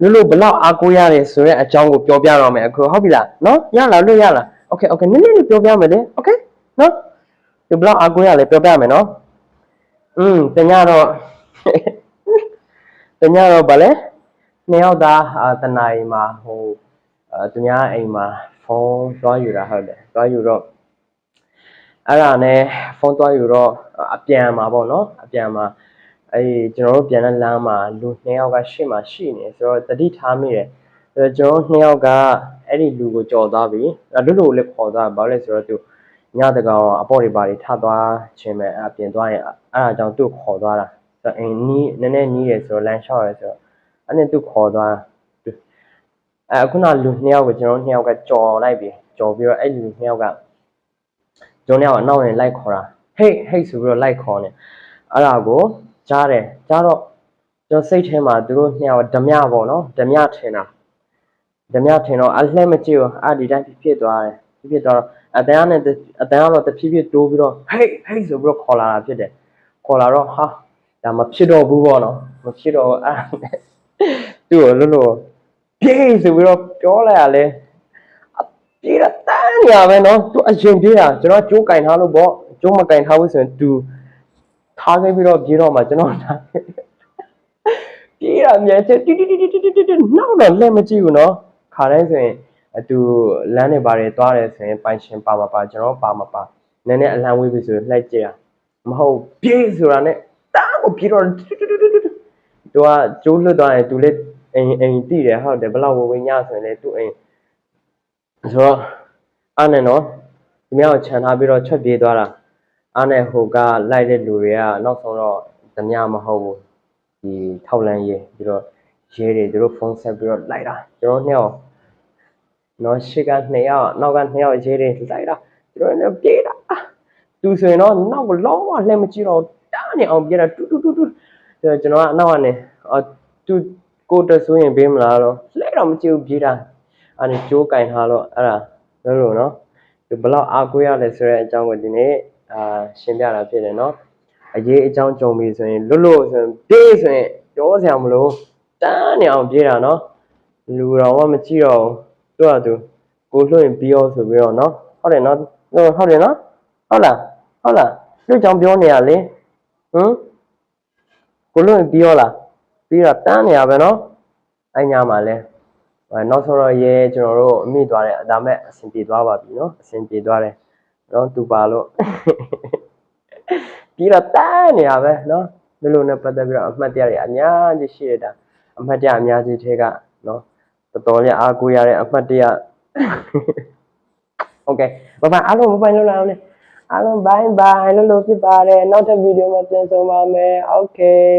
လို့လို့ဘလောက်အားကိုးရတယ်ဆိုတဲ့အကြောင်းကိုပြောပြတော့မယ်အခုဟုတ်ပြီလားနော်ရလားလို့ရလား okay okay နည်းနည်းလေးပြောပြမယ်လေ okay နော်ဒီဘလောက်အားကိုးရလဲပြောပြမယ်နော်อืมတညတော့တညတော့ဗာလဲနှစ်ယောက်သားအာတနာရီမှာဟိုအာသူများအိမ်မှာဖုန်းသွားယူတာဟုတ်တယ်သွားယူတော့အဲ့ဒါနဲ့ဖုန်းသွားယူတော့အပြန်မှာပေါ့နော်အပြန်မှာ အဲ့ဒီကျွန်တော်တို့ပြန်တဲ့လမ်းမှာလူနှစ်ယောက်ကရှေ့မှာရှိနေဆိုတော့တတိထားမိတယ်အဲ့တော့ကျွန်တော်တို့နှစ်ယောက်ကအဲ့ဒီလူကိုကြော်သွားပြီအဲ့လူလူကိုလည်းခေါ်သွားဘာလို့လဲဆိုတော့သူညတကောင်အပေါ့တွေပါတွေထသွားခြင်းပဲအပြင်သွားရင်အဲ့ဒါကြောင့်သူ့ကိုခေါ်သွားတာဆိုတော့အိမ်နီးနည်းနည်းနီးတယ်ဆိုတော့လမ်းလျှောက်ရဲဆိုတော့အဲ့နဲ့သူ့ခေါ်သွားတာသူအဲခုနလူနှစ်ယောက်ကိုကျွန်တော်တို့နှစ်ယောက်ကကြော်လိုက်ပြီကြော်ပြီးတော့အဲ့လူနှစ်ယောက်ကကျွန်တော်နှစ်ယောက်ကအနောက်နဲ့လိုက်ခေါ်တာဟေးဟေးဆိုပြီးတော့လိုက်ခေါ်နေအဲ့ဒါကို ကြားတယ်ကြားတော့ကျွန်တော်စိတ်ထဲမှာသူတို့နှစ်ယောက်ဓမြပေါ့နော်ဓမြထင်တာဓမြထင်တော့အလှဲမကြည့်ဘူးအာဒီတိုင်းဖြစ်ဖြစ်သွားတယ်ဖြစ်ဖြစ်သွားတော့အတန်းနဲ့တအတန်းကတော့တဖြည်းဖြည်းတိုးပြီးတော့ဟေးဟေးဆိုပြီးတော့ခေါ်လာတာဖြစ်တယ်ခေါ်လာတော့ဟာဒါမဖြစ်တော့ဘူးပေါ့နော်မဖြစ်တော့ဘူးအဲ့ဒါနဲ့သူ့ကိုလွတ်လို့ပြေးဆိုပြီးတော့ပြောလိုက်ရလဲအပြေးတာတန်းနေရပဲနော်သူအရင်ပြေးတာကျွန်တော်ကြိုးကင်ထားလို့ပေါ့ကြိုးမကင်ထားဘူးဆိုရင်သူ ထားခဲ့ပြီးတော့ပြေးတော့မှကျွန်တော်ထားခဲ့ပြေးတာမြန်ချက်တီတီတီတီတီတီနောက်တော့လက်မကြည့်ဘူးနော်ခါတိုင်းဆိုရင်အတူလမ်းတွေပါတယ်သွားတယ်ဆိုရင်ပိုင်ရှင်ပါမပါကျွန်တော်ပါမပါနည်းနည်းအလံဝေးပြီဆိုရင်လှည့်ကြည့်တာမဟုတ်ပြေးဆိုတာနဲ့တားကိုပြေးတော့တူတူတူတူတူသူကကျိုးလွတ်သွားရင်သူလည်းအိမ်အိမ်တိတယ်ဟုတ်တယ်ဘလောက်ဝဝညဆိုရင်လည်းသူ့အိမ်ဆိုတော့အားနဲ့နော်ဒီမြောက်ချန်ထားပြီးတော့ချက်ပြေးသွားတာ အားနဲ့ဟိုကလိုက်တဲ့လူတွေကနောက်ဆုံးတော့ဓမြမဟုတ်ဘူးဒီထောက်လန်းရေးပြီးတော့ရေးတွေသူတို့ဖုန်းဆက်ပြီးတော့လိုက်တာကျွန်တော်နှစ်ယောက်နော်ရှေ့ကနှစ်ယောက်နောက်ကနှစ်ယောက်ရေးတွေလိုက်တာကျွန်တော်လည်းပြေးတာအာသူဆိုရင်တော့နောက်ကလုံးဝလှည့်မကြည့်တော့တားနေအောင်ပြေးတာတူတူတူတူအဲကျွန်တော်ကအနောက်ကနေအော်သူကိုတက်ဆိုရင်ပေးမလားတော့လှည့်တော့မကြည့်ဘူးပြေးတာအဲ့ဒီကြိုးကင်ထားတော့အဲ့ဒါလို့လို့နော်ဒီဘလောက်အားကိုးရလဲဆိုတဲ့အကြောင်းကိုဒီနေ့ အာရှင်းပြတာဖြစ်တယ်နော်အရေးအကြောင်းကြုံပြီဆိုရင်လွတ်လွတ်ဆိုရင်ပြေးဆိုရင်ပြောစရာမလိုတန်းနေအောင်ပြေးတာနော်လူတော်ကမကြည့်တော့ဘူးသူ့ဟာသူကိုလွှတ်ရင်ပြီးရောဆိုပြီးတော့နော်ဟုတ်တယ်နော်ဟုတ်ဟုတ်တယ်နော်ဟုတ်လားဟုတ်လားလွတ်ကြောင်ပြောနေရလေဟမ်ကိုလွှတ်ရင်ပြီးရောလားပြီးတော့တန်းနေရပဲနော်အဲ့ညမှာလဲအဲနောက်ဆုံးတော့ရဲကျွန်တော်တို့အမိသွားတယ်ဒါမဲ့အဆင်ပြေသွားပါပြီနော်အဆင်ပြေသွားတယ် နော်သူပါလို့ပြီးတော့တန်းနေရပဲနော်ဒီလိုနဲ့ပတ်သက်ပြီးတော့အမှတ်တရတွေအများကြီးရှိရတာအမှတ်တရအများကြီးထဲကနော်တော်တော်လေးအားကိုးရတဲ့အမှတ်တရ Okay ဘာမှအားလုံးမပိုင်လို့လာအောင်လေအားလုံး bye bye လို့လို့ဖြစ်ပါတယ်နောက်ထပ်ဗီဒီယိုမှာပြန်ဆုံပါမယ် Okay